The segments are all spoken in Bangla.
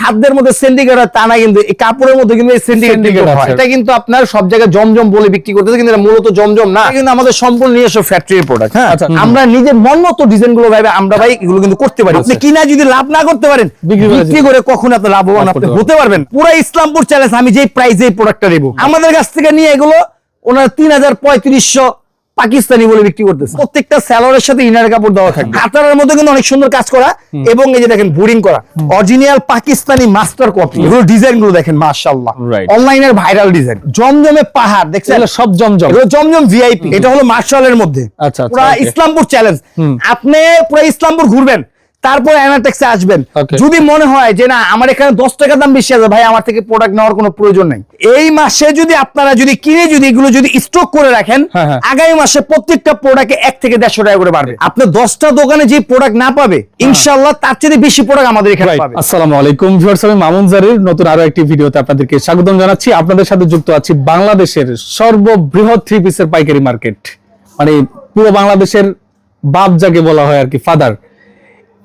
খাদ্যের মধ্যে সিন্ডিকেট হয় তা না কিন্তু এই কাপড়ের মধ্যে কিন্তু এই সিন্ডিকেট হয়। এটা কিন্তু আপনার সব জায়গায় জমজম বলে বিক্রি করতেছে কিন্তু এটা মূলত জমজম না। কিন্তু আমাদের সম্পূর্ণ নিজস্ব ফ্যাক্টরির প্রোডাক্ট হ্যাঁ? আচ্ছা, আমরা নিজের মন মতো ডিজাইনগুলো ভাবে আমরা ভাই এগুলো কিন্তু করতে পারি। আপনি কিনা যদি লাভ না করতে পারেন বিক্রি করে কখন আপনি লাভবান লাভ আপনি হতে পারবেন। পুরো ইসলামপুর চ্যালেঞ্জ আমি যেই প্রাইসে এই প্রোডাক্টটা দেবো আমাদের কাছ থেকে নিয়ে এগুলো ওনার তিন হাজার পঁয়ত্রিশশো পাকিস্তানি বলে বিক্রি করতেছে। প্রত্যেকটা স্যালোরের সাথে ইনার কাপড় দেওয়া থাকবে। কাতারের মধ্যে কিন্তু অনেক সুন্দর কাজ করা এবং এই যে দেখেন বোরিং করা। অরিজিনাল পাকিস্তানি মাস্টার কপি এগুলো ডিজাইনগুলো দেখেন মাশাআল্লাহ। অনলাইনে অনলাইনের ভাইরাল ডিজাইন। জমজমে পাহাড় দেখছেন? এগুলো সব জমজম। এগুলো জমজম ভিআইপি এটা হলো মার্শালের মধ্যে। আচ্ছা, পুরো ইসলামপুর চ্যালেঞ্জ আপনি পুরো ইসলামপুর ঘুরবেন। তারপর অ্যানাটেক্সে আসবেন। যদি মনে হয় যে না আমার এখানে দশ টাকা দাম বেশি আছে ভাই আমার থেকে প্রোডাক্ট নেওয়ার কোনো প্রয়োজন নেই। এই মাসে যদি আপনারা যদি কিনে যদি এগুলো যদি স্টক করে রাখেন হ্যাঁ, হ্যাঁ। আগামী মাসে প্রত্যেকটা প্রোডাক্টে এক থেকে দেড়শো টাকা করে বাড়বে। আপনি দশটা দোকানে যে প্রোডাক্ট না পাবে ইনশাল্লাহ তার চেয়ে বেশি প্রোডাক্ট আমাদের এখানে. পাবে। আসসালামু আলাইকুম ভিউয়ার্স আমি মামুন জারির নতুন আরও একটি ভিডিওতে আপনাদেরকে স্বাগতম জানাচ্ছি। আপনাদের সাথে যুক্ত আছি বাংলাদেশের সর্ববৃহৎ থ্রি পিসের পাইকারি মার্কেট মানে পুরো বাংলাদেশের বাপ যাকে বলা হয় আর কি ফাদার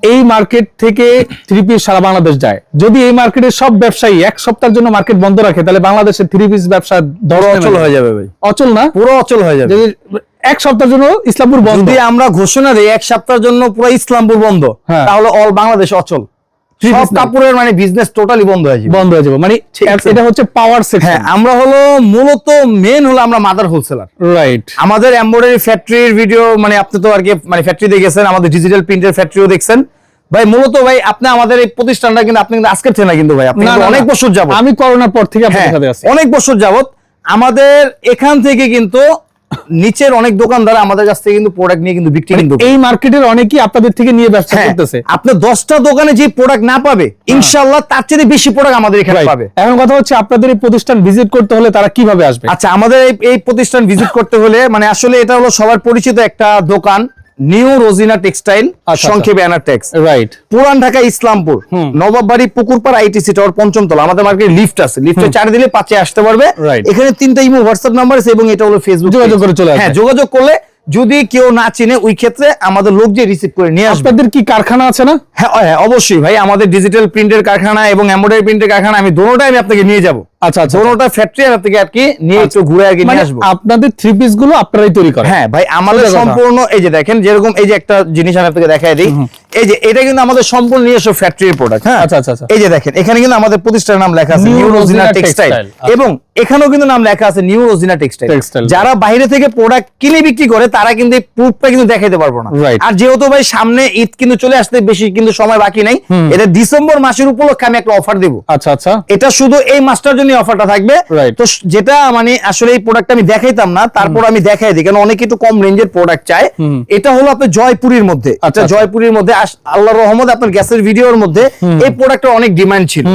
এই মার্কেট থেকে থ্রি পিস সারা বাংলাদেশ যায়। যদি এই মার্কেটের সব ব্যবসায়ী এক সপ্তাহের জন্য মার্কেট বন্ধ রাখে তাহলে বাংলাদেশের থ্রি পিস ব্যবসা ধরো অচল হয়ে যাবে ভাই। অচল না? পুরো অচল হয়ে যাবে। এক সপ্তাহের জন্য ইসলামপুর বন্ধ। যদি আমরা ঘোষণা দিই এক সপ্তাহের জন্য পুরো ইসলামপুর বন্ধ হ্যাঁ। তাহলে অল বাংলাদেশ অচল। সব কাপড়ের মানে বিজনেস টোটালি বন্ধ হয়ে যাবে। বন্ধ হয়ে যাবে। মানে এটা হচ্ছে পাওয়ার হ্যাঁ আমরা হলো মূলত মেন হলো আমরা মাদার হোলসেলার রাইট আমাদের এমব্রয়ডারি ফ্যাক্টরির ভিডিও মানে আপনি তো আর কি মানে ফ্যাক্টরি দেখেছেন আমাদের ডিজিটাল প্রিন্টের ফ্যাক্টরিও দেখছেন। ভাই মূলত ভাই আপনি আমাদের এই প্রতিষ্ঠানটা কিন্তু আপনি কিন্তু আজকের থেকে না কিন্তু ভাই আপনি অনেক বছর যাবত আমি করোনার পর থেকে হ্যাঁ সাথে আছি। অনেক বছর যাবত আমাদের এখান থেকে কিন্তু নিচের অনেক দোকানদার আমাদের কাছ থেকে কিন্তু প্রোডাক্ট নিয়ে কিন্তু বিক্রি কিন্তু এই মার্কেটের অনেকেই আপনাদের থেকে নিয়ে ব্যবসা হ্যাঁ, করতেছে। আপনি দশটা দোকানে যে প্রোডাক্ট না পাবে ইনশাল্লাহ তার চেয়ে বেশি প্রোডাক্ট আমাদের এখানে পাবে। এখন কথা হচ্ছে আপনাদের এই প্রতিষ্ঠান ভিজিট করতে হলে তারা কীভাবে আসবে? আচ্ছা আমাদের এই প্রতিষ্ঠান ভিজিট করতে হলে মানে আসলে এটা হলো সবার পরিচিত একটা দোকান। নিউ রোজিনা টেক্সটাইল আচ্ছা। সংক্ষেপে Anatex right Puran Dhaka Islampur Nawabbari Pukurpar ITC tower পঞ্চম তলা আমাদের মার্কেটে লিফট আছে। লিফটে চার দিলে পাঁচে আসতে পারবে. এখানে তিনটা ইমো হোয়াটসঅ্যাপ নাম্বার আছে এবং এটা হলো ফেসবুক যোগাযোগ করে চলে। হ্যাঁ যোগাযোগ করলে যদি কেউ না চিনে ওই ক্ষেত্রে আমাদের লোক যে রিসিভ করে নিয়ে আসবে। আপনাদের কি কারখানা আছে না? হ্যাঁ হ্যাঁ অবশ্যই ভাই। আমাদের ডিজিটাল প্রিন্টের কারখানা এবং এমব্রয়ডারি প্রিন্টের কারখানা আমি দোনোটাই আমি আপনাকে নিয়ে যাব। আচ্ছা আচ্ছা দোনোটা ফ্যাক্টরি আপনাকে আর কি নিয়ে একটু ঘুরে আর কি মানে নিয়ে আসব। আপনাদের থ্রি পিসগুলো আপনারাই তৈরি করেন। হ্যাঁ ভাই আমাদের সম্পূর্ণ এই যে দেখেন যেরকম এই যে একটা জিনিস আমি আপনাকে দেখাই দিই। এই যে এটা কিন্তু আমাদের সম্পূর্ণ নিজস্ব ফ্যাক্টরির প্রোডাক্ট হ্যাঁ। আচ্ছা, আচ্ছা, আচ্ছা। এই যে দেখেন এখানে কিন্তু আমাদের প্রতিষ্ঠানের নাম লেখা আছে নিউ রোজিনা টেক্সটাইল আচ্ছা। এবং এখানেও কিন্তু নাম লেখা আছে নিউ রোজিনা টেক্সটাইল যারা বাইরে থেকে প্রোডাক্ট কিনে বিক্রি করে তারা কিন্তু এই প্রুফটা কিন্তু দেখাইতে পারব না। আর যেহেতু ভাই সামনে ঈদ কিন্তু চলে আসতে বেশি কিন্তু সময় বাকি নাই এটা ডিসেম্বর মাসের উপলক্ষে আমি একটা অফার দেবো। আচ্ছা আচ্ছা। এটা শুধু এই মাসটার জন্য অফারটা থাকবে। তো যেটা মানে আসলে এই প্রোডাক্ট আমি দেখাইতাম না তারপর আমি দেখাই দিই কারণ অনেকে একটু কম রেঞ্জের প্রোডাক্ট চায়। এটা হলো আপনার জয়পুরীর মধ্যে। আচ্ছা, আচ্ছা। জয়পুরীর মধ্যে আল্লাহর রহমত আপনার গ্যাসের ভিডিওর মধ্যে এই প্রোডাক্টের অনেক ডিমান্ড ছিল।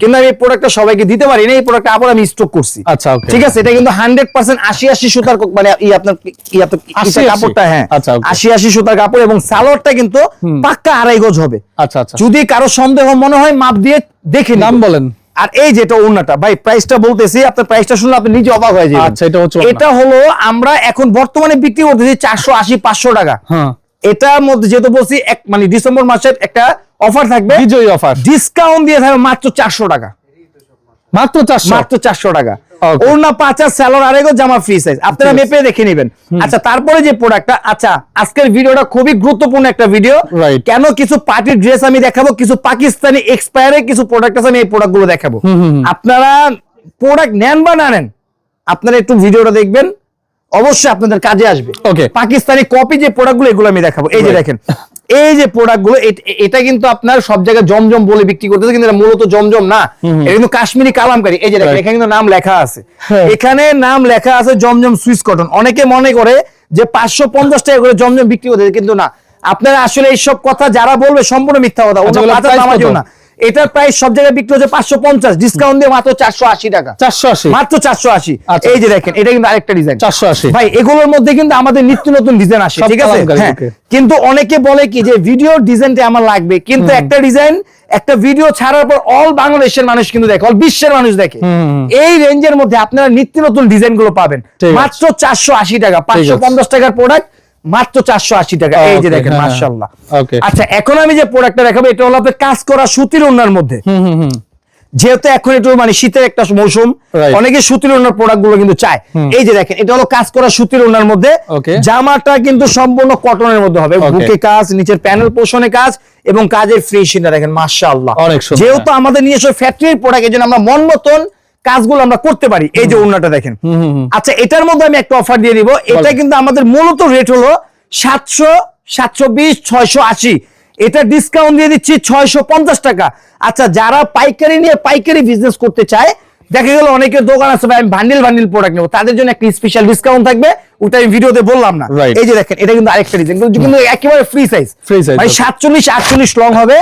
কিন্তু আমি এই প্রোডাক্টটা সবাইকে দিতে পারি না এই প্রোডাক্টটা আবার আমি স্টক করছি। আচ্ছা ঠিক আছে? এটা কিন্তু হান্ড্রেড পার্সেন্ট আশি আশি সুতার মানে ই আপনার ই আপনার ই- 80 ইটা কাপড়টা হ্যাঁ। আচ্ছা. আশি আশি সুতার কাপড় এবং সালোয়ারটা কিন্তু পাক্কা আড়াই গজ হবে। আচ্ছা আচ্ছা। যদি কারও সন্দেহ মনে হয় মাপ দিয়ে দেখে নাম বলেন। আর এই যেটা ওড়নাটা ভাই প্রাইসটা বলতেছি আপনার প্রাইসটা শুনলে আপনি নিজে অবাক হয়ে যাবেন। আচ্ছা, এটা হচ্ছে এটা হলো আমরা এখন বর্তমানে বিক্রি করতেছি চারশো আশি পাঁচশো টাকা। হ্যাঁ। এটার মধ্যে যেহেতু বলছি এক মানে ডিসেম্বর মাসের একটা অফার থাকবে। বিজয়ী অফার ডিসকাউন্ট দিয়ে থাকবে মাত্র চারশো টাকা। মাত্র চারশো। মাত্র চারশো টাকা। Okay. ওড়না পাঁচ স্যালোর আরেকও জামা ফ্রি সাইজ আপনারা মেপে দেখে নেবেন। আচ্ছা তারপরে যে প্রোডাক্টটা আচ্ছা আজকের ভিডিওটা খুবই গুরুত্বপূর্ণ একটা ভিডিও. কেন কিছু পার্টির ড্রেস আমি দেখাবো কিছু পাকিস্তানি এক্সপায়ারে কিছু প্রোডাক্ট আছে আমি এই প্রোডাক্টগুলো দেখাবো আপনারা প্রোডাক্ট নেন বা না নেন আপনারা একটু ভিডিওটা দেখবেন। অবশ্যই আপনাদের কাজে আসবে। Okay. পাকিস্তানি কপি যে প্রোডাক্টগুলো এগুলো আমি দেখাবো। এই যে দেখেন এই যে প্রোডাক্টগুলো এটা কিন্তু আপনার সব জায়গায় জমজম বলে বিক্রি করতেছে কিন্তু এটা মূলত জমজম না। এটা কিন্তু কাশ্মীরি কালামকারি। এই যে এখানে কিন্তু নাম লেখা আছে। হ্যাঁ। এখানে নাম লেখা আছে জমজম সুইস কটন। অনেকে মনে করে যে পাঁচশো পঞ্চাশ টাকা করে জমজম বিক্রি করতেছে কিন্তু না। আপনারা আসলে এইসব কথা যারা বলবে সম্পূর্ণ মিথ্যা কথা। আচ্ছা, ওটা? জন্য না। এটার প্রাইস সব জায়গায় বিক্রি হচ্ছে পাঁচশো পঞ্চাশ ডিসকাউন্ট দিয়ে মাত্র চারশো আশি টাকা। চারশো আশি। মাত্র চারশো আশি। আচ্ছা। এই যে দেখেন এটা কিন্তু আরেকটা ডিজাইন চারশো আশি। ভাই এগুলোর মধ্যে কিন্তু আমাদের নিত্য নতুন ডিজাইন আসে ঠিক আছে? হ্যাঁ। কিন্তু অনেকে বলে কি যে ভিডিও ডিজাইনটা আমার লাগবে কিন্তু একটা ডিজাইন একটা ভিডিও ছাড়ার পর অল বাংলাদেশের মানুষ কিন্তু দেখে অল বিশ্বের মানুষ দেখে। এই রেঞ্জের মধ্যে আপনারা নিত্য নতুন ডিজাইনগুলো পাবেন মাত্র চারশো আশি টাকা পাঁচশো পঞ্চাশ টাকার প্রোডাক্ট মাত্র চারশো আশি টাকা। এই যে দেখেন হ্যাঁ, মার্শাল্লাহ আচ্ছা এখন আমি যে প্রোডাক্টটা দেখাবো এটা হলো আপনার কাজ করা সুতির ওনার মধ্যে। যেহেতু এখন একটু মানে শীতের একটা মৌসুম অনেকে সুতির ওনার প্রোডাক্টগুলো কিন্তু চায়। এই যে দেখেন এটা হলো কাজ করা সুতির ওনার মধ্যে। জামাটা কিন্তু সম্পূর্ণ কটনের মধ্যে হবে. বুকে কাজ নিচের প্যানেল পোষণে কাজ এবং কাজের ফিনিশিংটা দেখেন মাশাআল্লাহ। অনেক যেহেতু আমাদের নিজস্ব ফ্যাক্টরির প্রোডাক্ট এই জন্য আমরা মন মতন কাজগুলো আমরা করতে পারি। এই যে ওনাটা দেখেন। আচ্ছা এটার মধ্যে আমি একটা অফার দিয়ে দিব। এটা কিন্তু আমাদের মূলত রেট হলো সাতশো সাতশো বিশ ছয়শো আশি। এটা ডিসকাউন্ট দিয়ে দিচ্ছি ছয়শো পঞ্চাশ টাকা। আচ্ছা যারা পাইকারি নিয়ে পাইকারি বিজনেস করতে চায় দেখা গেল অনেকের দোকান আছে ভাই আমি ভান্ডিল ভান্ডিল প্রোডাক্ট নেব। তাদের জন্য একটা স্পেশাল ডিসকাউন্ট থাকবে। ওটা আমি ভিডিওতে বললাম না। এই যে দেখেন এটা কিন্তু আরেকটা ডিজাইন কিন্তু একেবারে ফ্রি সাইজ Free size, মানে okay. সাতচল্লিশ আটচল্লিশ লং হবে.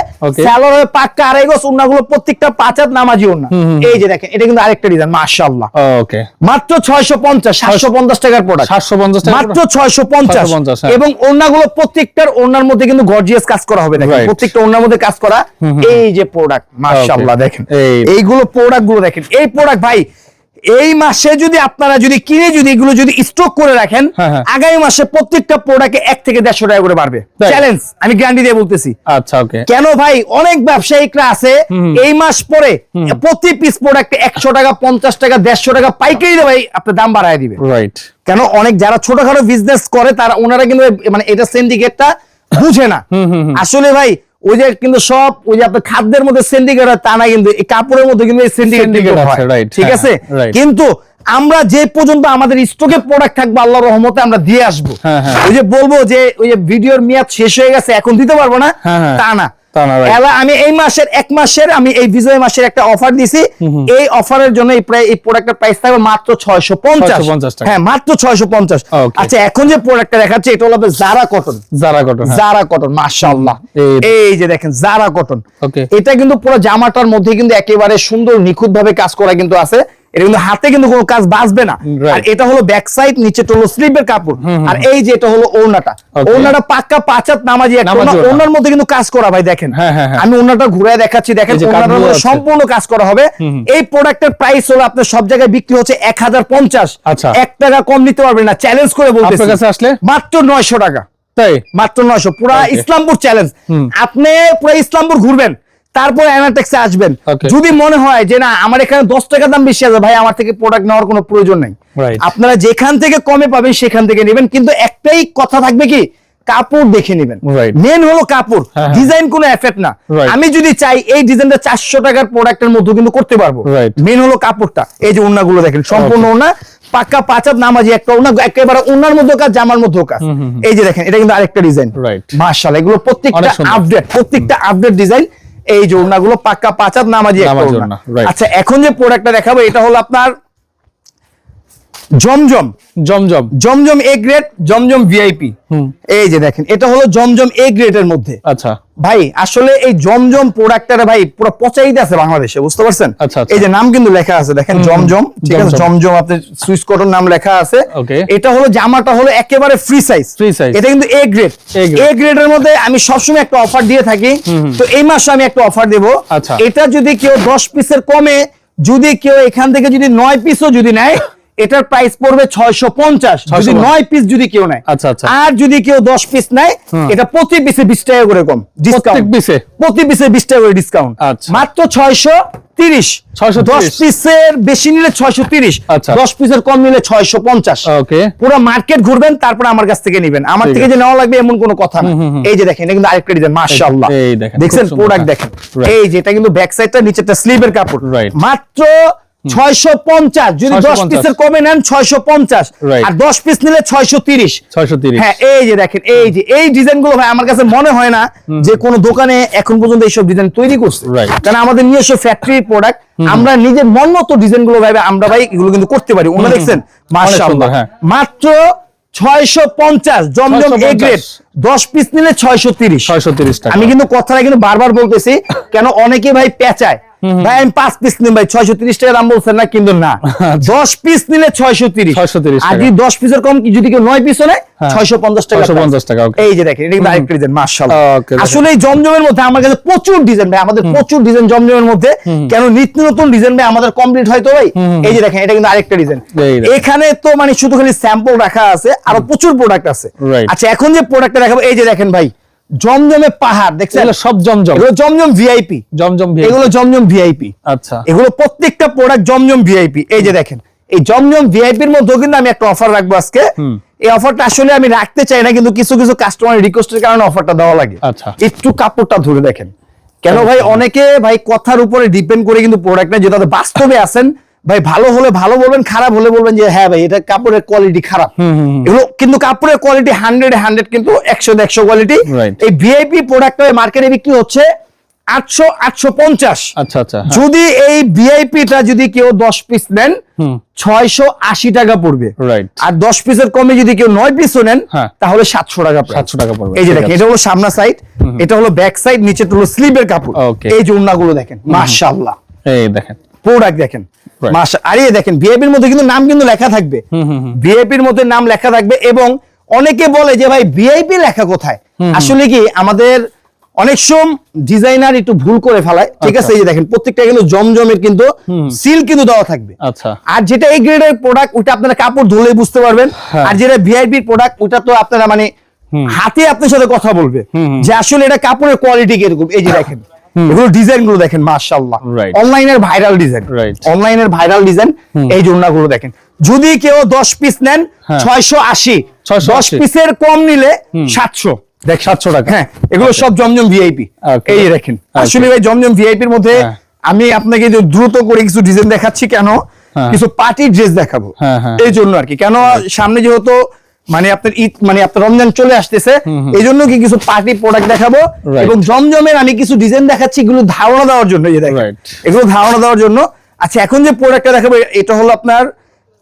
স্যালোর হবে পাক্কা আড়াই গজ উন্নাগুলো প্রত্যেকটা পাঁচ হাত নামাজি উন্না এই যে দেখেন এটা কিন্তু আরেকটা ডিজাইন মাশাআল্লাহ। ওকে মাত্র ছয়শো পঞ্চাশ সাতশো পঞ্চাশ টাকার প্রোডাক্ট সাতশো পঞ্চাশ টাকা মাত্র ছয়শো পঞ্চাশ। 650, হ্যাঁ। এবং ওড়নাগুলো প্রত্যেকটার ওড়নার মধ্যে কিন্তু গর্জিয়াস কাজ করা হবে দেখেন। প্রত্যেকটা ওড়নার মধ্যে কাজ করা। এই যে প্রোডাক্ট মাশাআল্লাহ দেখেন। এইগুলো প্রোডাক্টগুলো দেখেন। এই প্রোডাক্ট ভাই এই মাসে যদি আপনারা যদি কিনে যদি এগুলো যদি স্টক করে রাখেন হ্যাঁ, হ্যাঁ। আগামী মাসে প্রত্যেকটা প্রোডাক্টে এক থেকে দেড়শো টাকা করে বাড়বে। চ্যালেঞ্জ আমি গ্যারান্টি দিয়ে বলতেছি। আচ্ছা ওকে কেন ভাই? অনেক ব্যবসায়িকরা আছে এই মাস পরে প্রতি পিস প্রোডাক্টে একশো টাকা পঞ্চাশ টাকা দেড়শো টাকা পাইকারি ভাই আপনার দাম বাড়ায় দিবে। রাইট কেন? অনেক যারা ছোটখাটো বিজনেস করে তারা ওনারা কিন্তু মানে এটা সিন্ডিকেটটা বুঝে না। আসলে ভাই ওই যে কিন্তু সব ওই যে আপনার খাদ্যের মধ্যে সিন্ডিকেট হয় তা না কিন্তু এই কাপড়ের মধ্যে কিন্তু এই সিন্ডিকেট হয়। ঠিক হ্যাঁ, আছে? কিন্তু আমরা যে পর্যন্ত আমাদের স্টকে প্রোডাক্ট থাকবে আল্লাহর রহমতে আমরা দিয়ে আসব। হ্যাঁ, হ্যাঁ। ওই যে বলব যে ওই যে ভিডিওর মেয়াদ শেষ হয়ে গেছে এখন দিতে পারব না। তা না। আমি এই মাসের এক মাসের আমি এই বিজয় মাসের একটা অফার দিছি। এই অফারের জন্য এই প্রায় এই প্রোডাক্টের প্রাইস থাকবে মাত্র ছয়শো পঞ্চাশ। হ্যাঁ মাত্র ছয়শো পঞ্চাশ। আচ্ছা এখন যে প্রোডাক্টটা দেখাচ্ছে এটা হলো Zara cotton Zara cotton Zara cotton মাশাআল্লাহ। এই- এই যে দেখেন জারা কটন এটা কিন্তু পুরো জামাটার মধ্যে কিন্তু একেবারে সুন্দর নিখুঁত ভাবে কাজ করা কিন্তু আছে। এটা কিন্তু হাতে কিন্তু কোনো কাজ বাঁচবে না। আর এটা হলো ব্যাক সাইড নিচে হলো স্লিপের কাপড়। আর এই যে এটা হলো ওড়নাটা। ওড়নাটা পাক্কা পাঁচাত নামাজি। ওড়নার মধ্যে কিন্তু কাজ করা ভাই দেখেন। হ্যাঁ, হ্যাঁ, হ্যাঁ। আমি ওড়নাটা ঘুরে দেখাচ্ছি দেখেন যে ওড়নাটার মধ্যে সম্পূর্ণ কাজ করা হবে। এই প্রোডাক্টের প্রাইস হলো আপনার সব জায়গায় বিক্রি হচ্ছে এক হাজার পঞ্চাশ। আচ্ছা। এক টাকা কম নিতে পারবেন না। চ্যালেঞ্জ করে বলতেছি। আপনার কাছে আসলে? মাত্র নয়শো টাকা। তাই? মাত্র নয়শো। পুরা. ইসলামপুর চ্যালেঞ্জ আপনি পুরো ইসলামপুর ঘুরবেন। তারপর অ্যানাটেক্সে আসবেন। যদি মনে হয় যে না আমার এখানে দশ টাকা দাম বেশি আছে ভাই আমার থেকে প্রোডাক্ট নেওয়ার কোনো প্রয়োজন নাই। আপনারা যেখান থেকে কমে পাবেন সেখান থেকে নেবেন। কিন্তু একটাই কথা থাকবে কি? কাপড় দেখে নেবেন। মেন হলো কাপড়। হ্যাঁ, হ্যাঁ। ডিজাইন কোনো এফেক্ট না। আমি যদি চাই এই ডিজাইনটা চারশো টাকার প্রোডাক্টের মধ্যে কিন্তু করতে পারব। মেন হলো কাপড়টা। এই যে ওড়নাগুলো দেখেন সম্পূর্ণ ওড়না। পাক্কা পাঁচাত নামাজি একটা ওড়না একেবারে ওড়নার মধ্যে কাজ জামার মধ্যে কাজ। এই যে দেখেন এটা কিন্তু আরেকটা ডিজাইন. মার্শাল এগুলো প্রত্যেকটা আপডেট প্রত্যেকটা আপডেট ডিজাইন এই জোড়নাগুলো পাক্কা পাঁচাত নামাজি. আচ্ছা এখন যে প্রোডাক্টটা দেখাবো এটা হলো আপনার জমজম। জমজম। জমজম এ গ্রেড জমজম ভিআইপি এই যে দেখেন এটা হলো জমজম এ গ্রেডের মধ্যে। আচ্ছা। ভাই আসলে এই জমজম প্রোডাক্টটা ভাই পুরো পচাইতে আছে বাংলাদেশে বুঝতে পারছেন? আচ্ছা, আচ্ছা। এই যে নাম কিন্তু লেখা আছে দেখেন জমজম ঠিক আছে? জমজম। আপনার সুইস কটন নাম লেখা আছে. এটা হলো জামাটা হলো একেবারে ফ্রি সাইজ Free সাইজ এটা কিন্তু এ গ্রেড। এ গ্রেডের মধ্যে আমি সবসময় একটা অফার দিয়ে থাকি। তো এই মাসে আমি একটা অফার দেব। আচ্ছা। এটা যদি কেউ দশ পিসের কমে যদি কেউ এখান থেকে যদি নয় পিসও যদি নেয় এটার প্রাইস পড়বে ছয়শো পঞ্চাশ। যদি নয় পিস যদি কেউ নেয়। আচ্ছা, আচ্ছা। আর যদি কেউ দশ পিস নেয় এটা প্রতি পিসে বিশ টাকা করে কম। ডিসকাউন্ট পিসে? প্রতি পিসে বিশ টাকা করে ডিসকাউন্ট আচ্ছা। মাত্র ছয়শো তিরিশ। 630 দশ পিসের বেশি নিলে ছয়শো তিরিশ। আচ্ছা। দশ পিসের কম নিলে ছয়শো পঞ্চাশ। ওকে। পুরো মার্কেট ঘুরবেন তারপর আমার কাছ থেকে নেবেন। আমার থেকে যে নেওয়া লাগবে এমন কোনো কথা না। এই যে দেখেন কিন্তু আরেকটা ডিজাইন দেখছেন প্রোডাক্ট হ্যাঁ। দেখেন। এই যে এটা কিন্তু ব্যাক সাইডটা নিচেরটা স্লিভের কাপড়। মাত্র ছয়শো পঞ্চাশ। যদি দশ পিসের কমে নেন ছয়শো পঞ্চাশ. আর দশ পিস নিলে ছয়শো তিরিশ। ছয়শো তিরিশ। হ্যাঁ এই যে দেখেন এই যে এই ডিজাইনগুলো ভাই আমার কাছে মনে হয় না যে কোন দোকানে এখন পর্যন্ত এইসব ডিজাইন তৈরি করছে। কারণ আমাদের নিজস্ব ফ্যাক্টরি প্রোডাক্ট আমরা নিজের মন মতো ডিজাইনগুলো ভাই আমরা ভাই এগুলো কিন্তু করতে পারি। ওনা দেখছেন? মাশাআল্লাহ হ্যাঁ। মাত্র ছয়শো পঞ্চাশ জমজম এ গ্রেড দশ পিস নিলে ছয়শো তিরিশ। ছয়শো তিরিশ টাকা। আমি কিন্তু কথাটা কিন্তু বারবার বলতেছি কেন অনেকে ভাই পেঁচায়। ভাই আমি পাঁচ পিস নিন ভাই ছয়শো তিরিশ টাকা দাম বলছেন না কিন্তু না। দশ পিস নিলে ছয়শো তিরিশ। 630 আর যদি দশ পিসের কম যদি কেউ নয় নেয় হ্যাঁ। ছয়শো পঞ্চাশ টাকা 650 টাকা, এই যে দেখেন এটা কিন্তু আরেকটা ডিজাইন মার্শাল আসলে এই জমজমের মধ্যে আমার কাছে প্রচুর ডিজাইন ভাই আমাদের প্রচুর ডিজাইন জমজমের মধ্যে। কেন নিত্য নতুন ডিজাইন ভাই আমাদের কমপ্লিট হয় তো ভাই? এই যে দেখেন এটা কিন্তু আরেকটা ডিজাইন এখানে তো মানে শুধু খালি স্যাম্পল রাখা আছে আরও প্রচুর প্রোডাক্ট আছে। আচ্ছা এখন যে প্রোডাক্টটা দেখাবো এই যে দেখেন ভাই জমজমে পাহাড় দেখছেন? সব জমজম। এগুলো জমজম ভিআইপি জমজম এগুলো জমজম ভিআইপি আচ্ছা। এগুলো প্রত্যেকটা প্রোডাক্ট জমজম ভিআইপি এই যে দেখেন এই জমজম ভিআইপির মধ্যেও কিন্তু আমি একটা অফার রাখব আজকে। এই অফারটা আসলে আমি রাখতে চাই না কিন্তু কিছু কিছু কাস্টমার রিকোয়েস্টের কারণে অফারটা দেওয়া লাগে। আচ্ছা। একটু কাপড়টা ধরে দেখেন। কেন ভাই অনেকে ভাই কথার উপরে ডিপেন্ড করে কিন্তু প্রোডাক্ট নেই যেটা বাস্তবে আছেন ভাই ভালো হলে ভালো বলবেন খারাপ হলে বলবেন যে হ্যাঁ ভাই এটা কাপড়ের কোয়ালিটি খারাপ। এগুলো কিন্তু কাপড়ের কোয়ালিটি হান্ড্রেড হান্ড্রেড কিন্তু একশো একশো কোয়ালিটি. এই ভিআইপি প্রোডাক্টটা মার্কেটে বিক্রি হচ্ছে আটশো আটশো পঞ্চাশ। আচ্ছা আচ্ছা হ্যাঁ। যদি এই ভিআইপিটা যদি কেউ দশ পিস নেন ছয়শো আশি টাকা পড়বে। রাইট আর দশ পিসের কমে যদি কেউ নয় পিসও নেন হ্যাঁ। তাহলে সাতশো টাকা। 700 টাকা পড়বে, এই যে দেখেন এটা হলো সামনা সাইড এটা হলো ব্যাক সাইড নিচে হলো স্লিভের কাপড়. এই যে উন্নাগুলো দেখেন মাশাআল্লাহ। এই দেখেন। প্রোডাক্ট দেখেন। Right. মাশা আর এই দেখেন ভিআইপির মধ্যে কিন্তু নাম কিন্তু লেখা থাকবে। ভিআইপির মধ্যে নাম লেখা থাকবে এবং অনেকে বলে যে ভাই ভিআইপি লেখা কোথায়? আসলে কি আমাদের অনেক সময় ডিজাইনার একটু ভুল করে ফেলায়। ঠিক আছে এই যে দেখেন প্রত্যেকটা কিন্তু জমজমের কিন্তু সিল কিন্তু দেওয়া থাকবে। আচ্ছা। আর যেটা এই গ্রেডের প্রোডাক্ট ওটা আপনারা কাপড় ধুলে বুঝতে পারবেন। হ্যাঁ। আর যেটা ভিআইপির প্রোডাক্ট ওটা তো আপনারা মানে হাতে আপনার সাথে কথা বলবে। যে আসলে এটা কাপড়ের কোয়ালিটি কীরকম। এই যে দেখেন। এগুলো ডিজাইনগুলো দেখেন মাশাআল্লাহ। অনলাইনের ভাইরাল ডিজাইন। অনলাইনের ভাইরাল ডিজাইন এই যে দেখেন। যদি কেউ দশ পিস নেন হ্যাঁ। ছয়শো আশি। দশ পিসের কম নিলে সাতশো। দেখ সাতশো টাকা। হ্যাঁ এগুলো সব জমজম ভিআইপি Okay. এই দেখেন আসলে ভাই জমজম ভিআইপির মধ্যে হ্যাঁ। আমি আপনাকে যে দ্রুত করে কিছু ডিজাইন দেখাচ্ছি কেন হ্যাঁ। কিছু পার্টি ড্রেস দেখাবো। এই জন্য আর কি। কেন সামনে যেহেতু মানে আপনার ঈদ মানে আপনার রমজান চলে আসতেছে। এই জন্য কি কিছু পার্টি প্রোডাক্ট দেখাবো? এবং জমজমের আমি কিছু ডিজাইন দেখাচ্ছি এগুলো ধারণা দেওয়ার জন্য যে দেখেন। এগুলো ধারণা দেওয়ার জন্য। আচ্ছা এখন যে প্রোডাক্টটা দেখাবো এটা হলো আপনার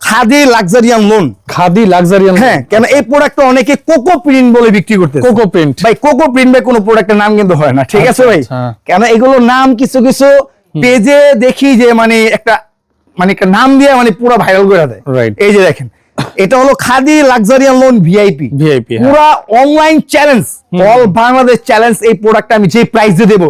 khadi luxurian lawn khadi luxurian হ্যাঁ কেন এই প্রোডাক্টটা অনেকে কোকো প্রিন্ট বলে বিক্রি করতে কোকো প্রিন্ট ভাই কোকো প্রিন্ট ভাই কোনো প্রোডাক্টের নাম কিন্তু হয় না ঠিক আছে আচ্ছা, ভাই? আচ্ছা। কেন এগুলো নাম কিছু কিছু পেজে দেখি যে মানে একটা মানে একটা নাম দিয়ে মানে পুরো ভাইরাল করে দেয়. এই যে দেখেন এটা হলো khadi luxurian lawn VIP VIP পুরো online challenge all Bangladesh challenge এই প্রোডাক্টটা আমি যে প্রাইসে দেব।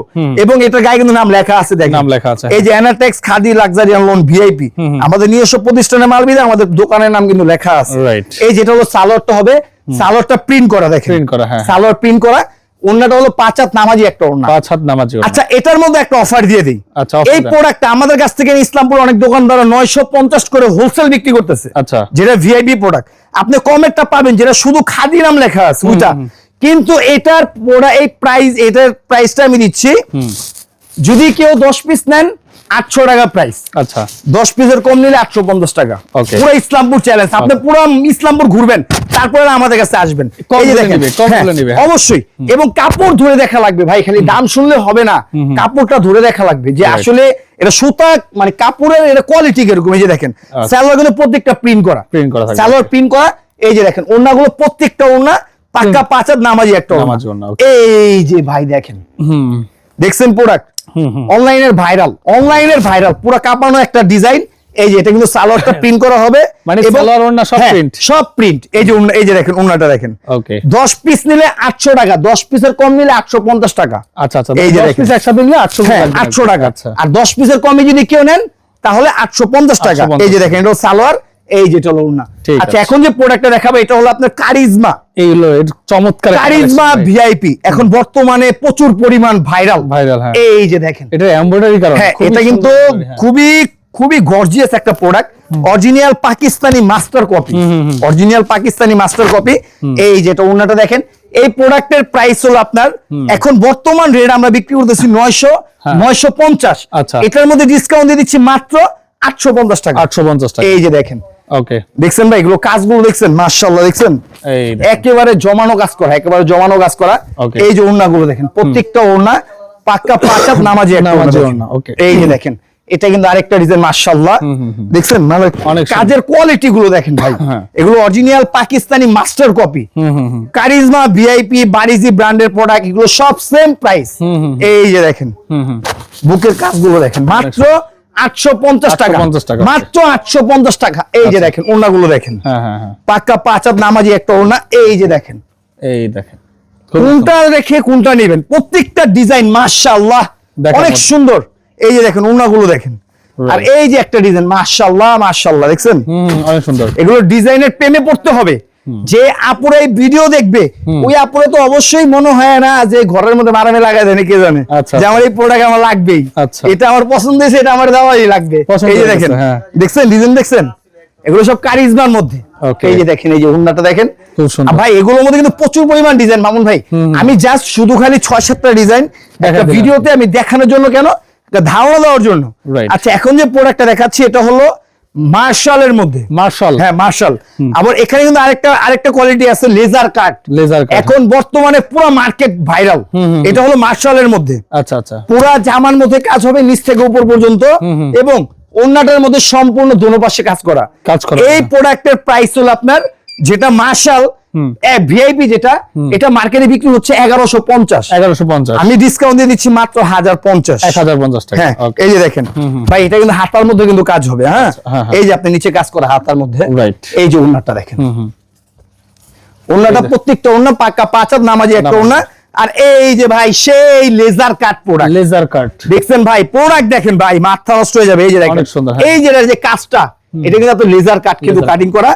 এবং এটার গায়ে কিন্তু নাম লেখা আছে দেখেন। নাম লেখা আছে, এই যে Anatex khadi luxurian lawn VIP আমাদের নিজস্ব প্রতিষ্ঠানের মাল বিদে আমাদের দোকানের নাম কিন্তু লেখা আছে। রাইট এই যেটা হলো সালোয়ারটা হবে সালোয়ারটা প্রিন্ট করা দেখেন। প্রিন্ট করা, হ্যাঁ। সালোয়ার প্রিন্ট করা ওন্নাটা হলো পাঁচ হাত নামাজি একটা ওন্না পাঁচ হাত নামাজ আচ্ছা এটার মধ্যে একটা অফার দিয়ে দিই। আচ্ছা, এই দেন। প্রোডাক্টটা আমাদের কাছ থেকে ইসলামপুর অনেক দোকানদার নয়শো পঞ্চাশ করে হোলসেল বিক্রি করতেছে। আচ্ছা। যেটা ভিআইপি প্রোডাক্ট আপনি কমেরটা পাবেন যেটা শুধু খাদি নাম লেখা আছে ওইটা কিন্তু এটার পোড়া এই প্রাইস এটার প্রাইসটা আমি দিচ্ছি। যদি কেউ দশ পিস নেন আটশো টাকা প্রাইস আচ্ছা। দশ পিসের কম নিলে আটশো পঞ্চাশ টাকা। পুরো ইসলামপুর চ্যালেঞ্জ আপনি পুরো ইসলামপুর ঘুরবেন। তারপরে আমাদের কাছে আসবেন। হ্যাঁ। অবশ্যই। এবং কাপড় ধরে দেখা লাগবে ভাই খালি দাম শুনলে হবে না। কাপড়টা ধরে দেখা লাগবে যে আসলে এটা সুতা মানে কাপড়ের এটা কোয়ালিটি কীরকম? এই যে দেখেন স্যালোয়ারগুলো প্রত্যেকটা প্রিন্ট করা। আচ্ছা। করা স্যালোয়ার প্রিন্ট করা এই যে দেখেন ওড়নাগুলো প্রত্যেকটা ওড়না পাক্কা পাঁচাত নামাজি একটা এই যে ভাই দেখেন দেখছেন প্রোডাক্ট অনলাইনের ভাইরাল অনলাইনের ভাইরাল পুরো কাঁপানো একটা ডিজাইন এই যে এটা কিন্তু সালোয়ারটা প্রিন্ট করা হবে মানে সালোয়ার ওড়না সব হ্যাঁ, print? সব প্রিন্ট এই যে এই যে দেখেন ওনাটা দেখেন। ওকে দশ পিস নিলে আটশো টাকা দশ পিসের কম নিলে আটশো পঞ্চাশ টাকা। আচ্ছা আচ্ছা এই যে দেখেন। piece একসাথে নিলে আটশো হ্যাঁ আটশো টাকা। আচ্ছা। আর দশ পিসের কমে যদি কেউ নেন তাহলে আটশো পঞ্চাশ টাকা। এই যে দেখেন এটা সালোয়ার এই যেটা হলো ওড়না। আচ্ছা এখন যে প্রোডাক্টটা দেখাবো এটা হলো আপনার কারিজমা। এই হলো এর চমৎকার কারিজমা ভিআইপি এখন বর্তমানে প্রচুর পরিমাণ ভাইরাল ভাইরাল হ্যাঁ। এই যে দেখেন। এটা এমব্রয়ডারি কারণ হ্যাঁ এটা কিন্তু হ্যাঁ। খুবই খুবই গর্জিয়াস একটা product original Pakistani master copy original Pakistani master copy এই যেটা ওনাটা দেখেন এই প্রোডাক্টের প্রাইস হলো আপনার এখন বর্তমান রেট আমরা বিক্রি করতেছি নয়শো নয়শো পঞ্চাশ। আচ্ছা। এটার মধ্যে ডিসকাউন্ট দিয়ে দিচ্ছি মাত্র আটশো পঞ্চাশ টাকা। আটশো পঞ্চাশ টাকা। এই যে দেখেন। ওকে। দেখছেন ভাই এগুলো কাজগুলো দেখছেন? মার্শাল্লাহ দেখছেন? একেবারে জমানো কাজ করা একেবারে জমানো কাজ করা। এই যে ওড়না গুলো দেখেন প্রত্যেকটা ওড়না পাক্কা পাঁচাত নামাজি একটা ওড়না, এই যে দেখেন এটা কিন্তু আরেকটা ডিজাইন মাশাআল্লাহ। দেখছেন? মানে কাজের কোয়ালিটি গুলো দেখেন ভাই। হ্যাঁ। এগুলো original Pakistani master copy Charizma VIP Bareeze ব্র্যান্ডের প্রোডাক্ট এগুলো সব সেম প্রাইস এই যে দেখেন। বুকের কাজগুলো দেখেন। মাত্র আটশো পঞ্চাশ টাকা। 850 টাকা। মাত্র আটশো পঞ্চাশ টাকা। এই যে দেখেন ওনাগুলো দেখেন। হ্যাঁ হ্যাঁ পাক্কা পাঁচ হাত নামাজি একটা ওনা এই যে দেখেন। এই দেখেন। কোনটা রেখে কোনটা নেবেন? প্রত্যেকটা ডিজাইন মাশাআল্লাহ। অনেক সুন্দর। এই যে দেখেন ওনাগুলো দেখেন। আর এই যে একটা ডিজাইন মাশাআল্লাহ মাশাআল্লাহ দেখছেন? অনেক সুন্দর। এগুলো ডিজাইনের প্রেমে পড়তে হবে। যে আপুরা এই ভিডিও দেখবে ওই আপুরে তো অবশ্যই মনে হয় না যে ঘরের মধ্যে মারামে লাগাই দেয় কে জানে? আচ্ছা, যে আমার এই প্রোডাক্ট আমার লাগবেই। আচ্ছা। এটা আমার পছন্দ হয়েছে এটা আমার দেওয়াই লাগবে। এই যে দেখেন হ্যাঁ। দেখছেন ডিজাইন দেখছেন? এগুলো সব কারিজমার মধ্যে. এই যে দেখেন এই যে হুন্ডাটা দেখেন। ভাই এগুলোর মধ্যে কিন্তু প্রচুর পরিমাণ ডিজাইন মামুন ভাই। আমি জাস্ট শুধু খালি ছয় সাতটা ডিজাইন একটা ভিডিওতে আমি দেখানোর জন্য কেন ধারণা দেওয়ার জন্য। আচ্ছা এখন যে প্রোডাক্টটা দেখাচ্ছি এটা হলো মার্শালের মধ্যে। মার্শাল হ্যাঁ মার্শাল আবার এখানে কিন্তু আরেকটা আরেকটা কোয়ালিটি আছে লেজার কাট লেজার এখন বর্তমানে পুরো মার্কেট ভাইরাল এটা হলো মার্শালের মধ্যে। আচ্ছা আচ্ছা। পুরা জামার মধ্যে কাজ হবে নিচ থেকে উপর পর্যন্ত এবং অন্যটার মধ্যে সম্পূর্ণ দোনো পাশে কাজ করা। কাজ করা, এই। প্রোডাক্টের প্রাইস হলো আপনার যেটা মার্শাল ভিআইপি যেটা এটা মার্কেটে বিক্রি হচ্ছে এগারোশো পঞ্চাশ। এগারোশো পঞ্চাশ। আমি ডিসকাউন্ট দিয়ে দিচ্ছি মাত্র হাজার পঞ্চাশ এক হাজার পঞ্চাশ টাকা হ্যাঁ এই যে দেখেন ভাই এটা কিন্তু হাতার মধ্যে কিন্তু কাজ হবে হ্যাঁ? হ্যাঁ, হ্যাঁ। এই যে আপনি নিচে কাজ করা হাতার মধ্যে Right. এই যে ওন্নাটা দেখেন। হুম প্রত্যেকটা ওন্না পাকা পাঁচ হাত নামাজি একটা নামাজি। আর এই যে ভাই সেই laser cut product laser cut দেখছেন ভাই প্রোডাক্ট দেখেন ভাই মাথা নষ্ট হয়ে যাবে এই যে দেখেন। এই যে যে কাজটা এটা কিন্তু আপনার লেজার কাট কিন্তু কাটিং করা।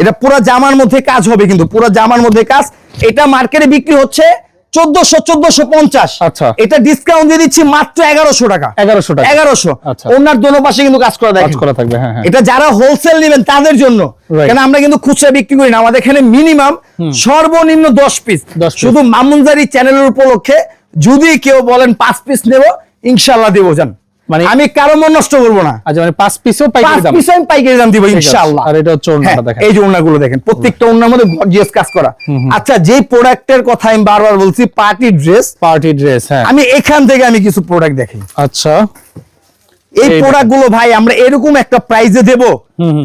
এটা পুরো জামার মধ্যে কাজ হবে কিন্তু পুরো জামার মধ্যে কাজ। এটা মার্কেটে বিক্রি হচ্ছে চোদ্দশো চোদ্দশো পঞ্চাশ। আচ্ছা। এটা ডিসকাউন্ট দিয়ে দিচ্ছি মাত্র এগারোশো টাকা। এগারোশো টাকা। এগারোশো। আচ্ছা। ওনার দোনো পাশে কিন্তু কাজ করা কাজ করা থাকবে হ্যাঁ হ্যাঁ। এটা যারা হোলসেল নেবেন তাদের জন্য. কেন আমরা কিন্তু খুচরা বিক্রি করি না। আমাদের এখানে মিনিমাম সর্বনিম্ন দশ পিস শুধু মামুনজারি চ্যানেলের উপলক্ষে যদি কেউ বলেন পাঁচ পিস নেব ইনশাল্লাহ দেবো যান মানে আমি কারও মন নষ্ট করব না। আচ্ছা মানে পাঁচ পিসও পাঁচ পাইকারি দাম। পিস আমি পাইকারি দাম দিব আর এটা হচ্ছে ওড়নাটা হ্যাঁ, দেখেন। এই যে ওড়নাগুলো দেখেন প্রত্যেকটা ওড়নার মধ্যে গর্জিয়াস কাজ করা। আচ্ছা যে প্রোডাক্টের কথা আমি বারবার বলছি পার্টি ড্রেস পার্টি ড্রেস হ্যাঁ। আমি এখান থেকে আমি কিছু প্রোডাক্ট দেখি। আচ্ছা। এই এই প্রোডাক্টগুলো ভাই আমরা এরকম একটা প্রাইজে দেব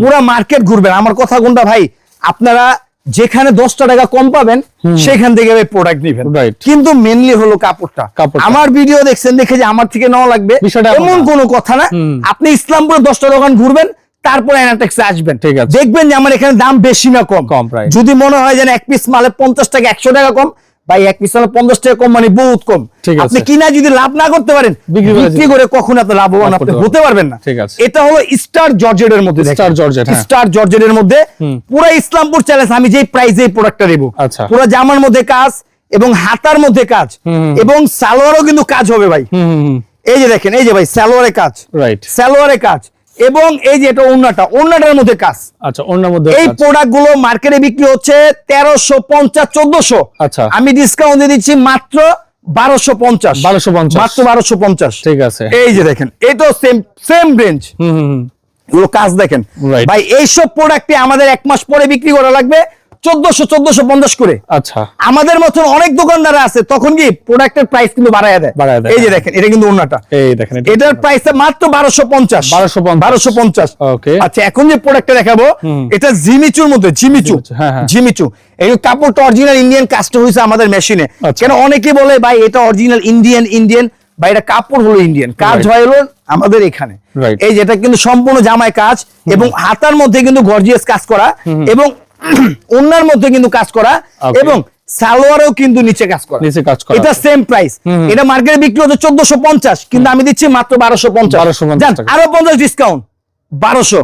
পুরো মার্কেট ঘুরবেন আমার কথা কোনটা ভাই? আপনারা যেখানে দশটা টাকা কম পাবেন সেখান থেকে প্রোডাক্ট নিবেন। কিন্তু মেনলি হলো কাপড়টা। কাপড় আমার ভিডিও দেখছেন দেখে যে আমার থেকে নেওয়া লাগবে এমন কোনো কথা না। আপনি ইসলামপুরে দশটা দোকান ঘুরবেন তারপরে আসবেন। ঠিক আছে। দেখবেন যে আমার এখানে দাম বেশি না কম। কম. যদি মনে হয় যেন এক পিস মালে পঞ্চাশ টাকা একশো টাকা কম ভাই এক পিস পঞ্চাশ টাকা কম মানে বহুত কম। আপনি কিনা যদি লাভ না করতে পারেন বিক্রি করে কখন আপনি লাভবান আপনি হতে পারবেন। না। এটা হলো স্টার জর্জেটের মধ্যে দেখেন। Star Georgette, হ্যাঁ। স্টার জর্জেটের মধ্যে পুরো ইসলামপুর চ্যালেঞ্জ আমি যেই প্রাইজে প্রোডাক্টটা দেবো। পুরো জামার মধ্যে কাজ এবং হাতার মধ্যে কাজ। এবং সালোয়ারও কিন্তু কাজ হবে ভাই। এই যে দেখেন এই যে ভাই সালোয়ারে কাজ। রাইট সালোয়ারে কাজ। এবং এই যে এটা ওনাটা ওনাটার মধ্যে কাজ। আচ্ছা ওড়নার মধ্যে এই কাজ। প্রোডাক্টগুলো মার্কেটে বিক্রি হচ্ছে তেরোশো পঞ্চাশ চোদ্দশো। আচ্ছা। আমি ডিসকাউন্ট দিয়ে দিচ্ছি মাত্র বারোশো পঞ্চাশ। 1250 মাত্র বারোশো পঞ্চাশ। ঠিক আছে। এই যে দেখেন এটাও সেম সেম রেঞ্জ হুম হুম হুম। কাজ দেখেন. ভাই এইসব প্রোডাক্টে আমাদের এক মাস পরে বিক্রি করা লাগবে। চোদ্দশো চোদ্দশো পঞ্চাশ করে। আচ্ছা। আমাদের মতন অনেক দোকানদার আছে তখন কি প্রোডাক্টের প্রাইস কিন্তু বাড়ায় দেয়? এই যে হ্যাঁ। দেখেন এটা কিন্তু অন্যটা এই দেখেন এটার প্রাইস মাত্র বারোশো পঞ্চাশ। 1250 বারোশো পঞ্চাশ। আচ্ছা এখন যে প্রোডাক্টটা দেখাবো এটা জিমিচুর মধ্যে জিমিচু জিমিচু, হ্যাঁ, হ্যাঁ। জিমিচু এই কাপড়টা অরিজিনাল ইন্ডিয়ান কাজটা হয়েছে আমাদের মেশিনে আচ্ছা। কেন অনেকে বলে ভাই এটা অরিজিনাল ইন্ডিয়ান ইন্ডিয়ান বা এটা কাপড় হলো ইন্ডিয়ান কাজ হয় হলো আমাদের এখানে। এই যেটা কিন্তু সম্পূর্ণ জামায় কাজ এবং হাতার মধ্যে কিন্তু গর্জিয়াস কাজ করা এবং অন্যার মধ্যে কিন্তু কাজ করা এবং সালোয়ারেও কিন্তু নিচে কাজ করা। নিচে কাজ করা। এটা সেম প্রাইস এটা মার্কেটে বিক্রি হচ্ছে চোদ্দশো পঞ্চাশ কিন্তু আমি দিচ্ছি মাত্র বারোশো পঞ্চাশ। 1250 টাকা। আরও পঞ্চাশ ডিসকাউন্ট বারোশো।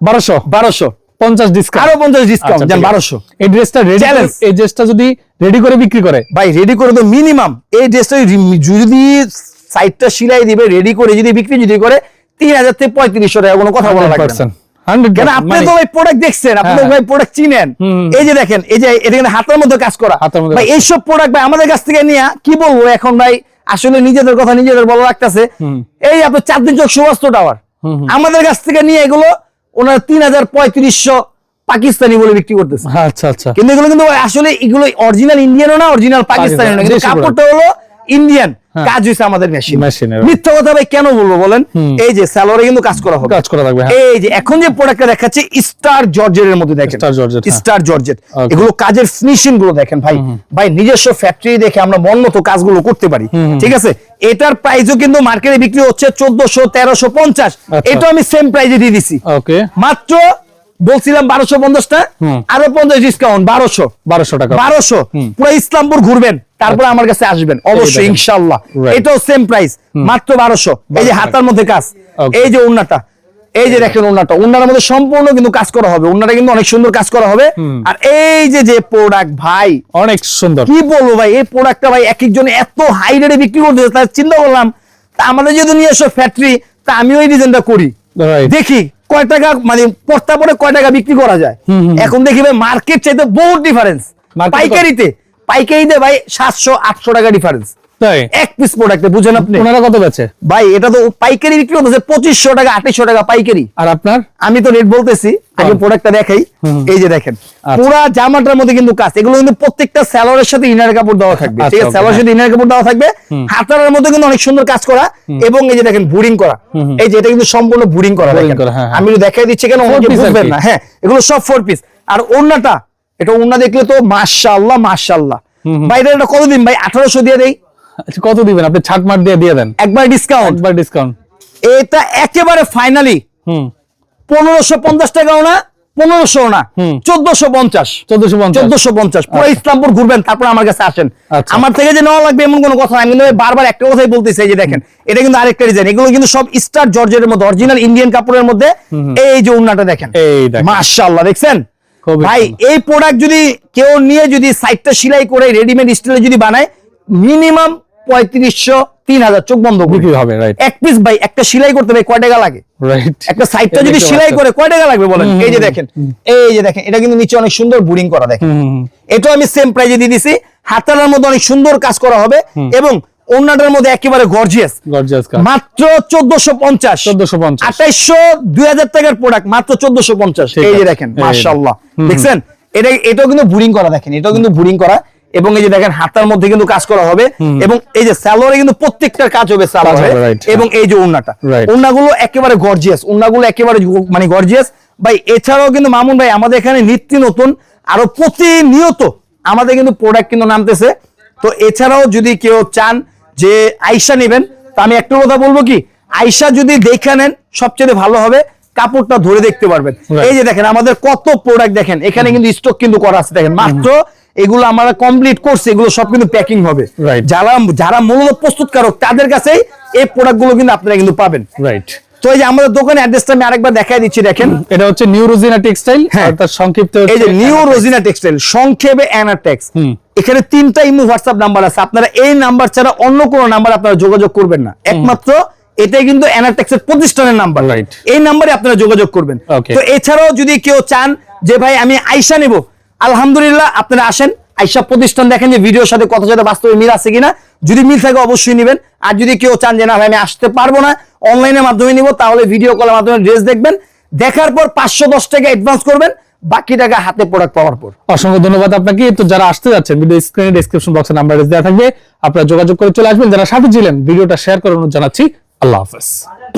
বারোশো? বারোশো। পঞ্চাশ ডিসকাউন্ট আরও পঞ্চাশ ডিসকাউন্ট যান বারোশো। এই ড্রেসটা রেডি. এই ড্রেসটা যদি রেডি করে বিক্রি করে? ভাই রেডি করে তো মিনিমাম এই ড্রেসটা যদি সাইডটা সিলাই দিবে রেডি করে যদি বিক্রি যদি করে তিন হাজার থেকে পঁয়ত্রিশশো টাকা কোনো কথা বলা লাগবে না। 100% কেন আপনি মানে তো ভাই প্রোডাক্ট দেখছেন আপনি তো ভাই প্রোডাক্ট চিনেন। এই যে দেখেন এই যে এটা কিন্তু হাতের মধ্যে কাজ করা। ভাই এইসব প্রোডাক্ট ভাই আমাদের কাছ থেকে নিয়ে কি বলব এখন ভাই? আসলে নিজেদের কথা নিজেদের বলা লাগতেছে। এই আপনার চার দিন চোখ সুবাস্ত টাওয়ার আমাদের কাছ থেকে নিয়ে এগুলো ওনার তিন হাজার পঁয়ত্রিশশো পাকিস্তানি বলে বিক্রি করতেছে। আচ্ছা আচ্ছা। কিন্তু এগুলো কিন্তু আসলে এগুলো অরিজিনাল ইন্ডিয়ানও না অরিজিনাল পাকিস্তানি। না কিন্তু কাপড়টা হলো ইন্ডিয়ান কাজ হয়েছে আমাদের মেশিন। মিথ্যা কথা ভাই কেন বলব বলেন? এই যে স্যালোরে কিন্তু কাজ করা হবে। কাজ করা থাকবে হ্যাঁ। এই যে এখন যে প্রোডাক্টটা দেখাচ্ছে স্টার জর্জেটের মধ্যে দেখেন। Georgette, হ্যাঁ। স্টার জর্জেট এগুলো কাজের ফিনিশিংগুলো দেখেন ভাই। ভাই নিজস্ব ফ্যাক্টরি দেখে আমরা মন মতো কাজগুলো করতে পারি। ঠিক আছে? এটার প্রাইসও কিন্তু মার্কেটে বিক্রি হচ্ছে চোদ্দশো তেরোশো পঞ্চাশ। আচ্ছা। এটা আমি সেম প্রাইজে দিয়ে দিছি। ওকে মাত্র বলছিলাম বারোশো পঞ্চাশটা আরও পঞ্চাশ ডিসকাউন্ট বারোশো। বারোশো টাকা। বারোশো। পুরো ইসলামপুর ঘুরবেন তারপরে আমার কাছে আসবেন। অবশ্যই ইনশাল্লাহ এটাও সেম প্রাইস মাত্র বারোশো। এই যে হাতার মধ্যে কাজ. এই যে উন্নাটা এই যে দেখেন উন্নাটা উন্নার মধ্যে সম্পূর্ণ কিন্তু কাজ করা হবে। উন্নাটা কিন্তু অনেক সুন্দর কাজ করা হবে। আর এই যে যে প্রোডাক্ট ভাই অনেক সুন্দর। কি বলব ভাই এই প্রোডাক্টটা ভাই এক একজন এত হাই রেটে বিক্রি করতেছে তার চিন্তা করলাম তা আমাদের যদি নিয়ে এসো ফ্যাক্টরি তা আমিও এই ডিজাইনটা করি. দেখি কয় টাকা মানে পড়তা পরে কয় টাকা বিক্রি করা যায়? এখন দেখি ভাই মার্কেট চাইতে বহুত ডিফারেন্স পাইকারিতে পাইকারিতে ভাই সাতশো আটশো টাকা ডিফারেন্স তাই? এক পিস প্রোডাক্টে বুঝেন আপনি। ওনারা কত বেচে? ভাই এটা তো পাইকারি বিক্রি হতেছে পঁচিশশো টাকা আঠাইশশো টাকা পাইকারি। আর আপনার? আমি তো রেট বলতেছি আগে প্রোডাক্টটা দেখাই। এই যে দেখেন আচ্ছা। পুরা জামাটার মধ্যে কিন্তু কাজ। এগুলো কিন্তু প্রত্যেকটা স্যালোরের সাথে ইনার কাপড় দেওয়া থাকবে। আচ্ছা, ঠিক আছে? okay, সাথে ইনার কাপড় দেওয়া থাকবে। হাতার মধ্যে কিন্তু অনেক সুন্দর কাজ করা এবং এই যে দেখেন বুরিং করা। এই যে এটা কিন্তু সম্পূর্ণ বুরিং করা হ্যাঁ, হ্যাঁ। আমি দেখাই দিচ্ছি কেন অনেকে বুঝবেন না। হ্যাঁ এগুলো সব ফোর পিস আর ওন্নাটা এটা ওন্না দেখলে তো মাশাআল্লাহ মাশাআল্লাহ। ভাই এটা কতদিন? ভাই আঠারোশো দিয়ে দেই। আচ্ছা কত দিবেন? আপনি ছাট মার দিয়ে দিয়ে দেন। একবার ডিসকাউন্ট একবার ডিসকাউন্ট এটা একেবারে ফাইনালি হুম। পনেরোশো পঞ্চাশ টাকাও না পনেরোশো না। চোদ্দশো পঞ্চাশ। চোদ্দশো চোদ্দশো পঞ্চাশ। পুরো ইসলামপুর ঘুরবেন তারপর আমার কাছে আসেন। আচ্ছা। আমার থেকে যে নেওয়া লাগবে এমন কোনো কথা আমি কিন্তু বারবার একটা কথাই বলতেছি এই যে দেখেন এটা কিন্তু আরেকটা ডিজাইন এগুলো কিন্তু সব স্টার জর্জের মধ্যে অরিজিনাল ইন্ডিয়ান কাপড়ের মধ্যে এই যে উন্নাটা দেখেন। এই দেখেন। মাশাআল্লাহ দেখছেন? ভাই এই প্রোডাক্ট যদি কেউ নিয়ে যদি সাইডটা সেলাই করে রেডিমেড স্টাইলে যদি বানায় মিনিমাম পঁয়ত্রিশশো তিন হাজার চোখ বন্ধ বিক্রি হবে এক পিস ভাই একটা সেলাই করতে ভাই কয় টাকা লাগে? একটা সাইডটা যদি সেলাই করে কয় টাকা লাগবে বলেন? এই যে দেখেন এই যে দেখেন এটা কিন্তু নিচে অনেক সুন্দর বুরিং করা দেখেন। এটাও আমি সেম প্রাইজে দিয়ে দিছি। হাতার মধ্যে অনেক সুন্দর কাজ করা হবে এবং অন্যটার মধ্যে একেবারে গর্জিয়াস গর্জিয়াস মাত্র চোদ্দশো পঞ্চাশ। 1450 আঠাইশো দুই হাজার টাকার প্রোডাক্ট মাত্র চোদ্দশো পঞ্চাশ। ঠিক এই যে দেখেন এই মার্শাল্লাহ দেখছেন? এটা এটাও কিন্তু বুরিং করা দেখেন এটাও কিন্তু বুরিং করা। এবং এই যে দেখেন হাতার মধ্যে কিন্তু কাজ করা হবে এবং এই যে স্যালোয়ারে কিন্তু প্রত্যেকটার কাজ হবে স্যালোয়ারে এবং এই যে উন্নাটা Right. উন্নাগুলো একেবারে গর্জিয়াস উন্নাগুলো একেবারে মানে গর্জিয়াস ভাই এছাড়াও কিন্তু মামুন ভাই আমাদের এখানে নিত্য নতুন আরও প্রতিনিয়ত আমাদের কিন্তু প্রোডাক্ট কিন্তু নামতেছে। তো এছাড়াও যদি কেউ চান যে আইসা নেবেন তো আমি একটা কথা বলব কি আইসা যদি দেখে নেন সবচেয়ে ভালো হবে কাপড়টা ধরে দেখতে পারবেন। এই যে দেখেন আমাদের কত প্রোডাক্ট দেখেন এখানে কিন্তু স্টক কিন্তু করা আছে। দেখেন মাত্র এগুলো আমরা কমপ্লিট করছি এগুলো সব কিন্তু প্যাকিং হবে. যারা যারা মূলত প্রস্তুতকারক তাদের কাছেই এই প্রোডাক্টগুলো কিন্তু আপনারা কিন্তু পাবেন। রাইট তো এই যে আমাদের দোকানের অ্যাড্রেসটা আমি আরেকবার দেখাই দিচ্ছি দেখেন। এটা হচ্ছে নিউ রোজিনা টেক্সটাইল হ্যাঁ। তার সংক্ষিপ্ত এই যে নিউ রোজিনা টেক্সটাইল সংক্ষেপে অ্যানাটেক্স হুম। এখানে তিনটা ইমো হোয়াটসঅ্যাপ নাম্বার আছে। আপনারা এই নাম্বার ছাড়া অন্য কোনো নাম্বার আপনারা যোগাযোগ করবেন না। একমাত্র এটাই কিন্তু অ্যানাটেক্স এর প্রতিষ্ঠানের নাম্বার Right. এই নাম্বারে আপনারা যোগাযোগ করবেন। তো এছাড়াও যদি কেউ চান যে ভাই আমি আইসা নেব। আলহামদুলিল্লাহ, আপনারা আসেন, আইসা প্রতিষ্ঠান দেখেন যে ভিডিওর সাথে কথা সাথে বাস্তবে মিল আছে কিনা। যদি মিল থাকে অবশ্যই নেবেন। আর যদি কেউ চান যে, না ভাই, আমি আসতে পারব না, অনলাইনের মাধ্যমে নিব, তাহলে ভিডিও কলের মাধ্যমে ড্রেস দেখবেন। দেখার পর পাঁচশো দশ টাকা অ্যাডভান্স করবেন, বাকি টাকা হাতে প্রোডাক্ট পাওয়ার পর। অসংখ্য ধন্যবাদ আপনাকে। তো যারা আসতে যাচ্ছেন ভিডিও স্ক্রিনে ডেসক্রিপশন বক্সে নাম্বার দেওয়া থাকবে। আপনারা যোগাযোগ করে চলে আসবেন। যারা সাথে ছিলেন, ভিডিওটা শেয়ার করে অনুরোধ জানাচ্ছি। আল্লাহ হাফেজ।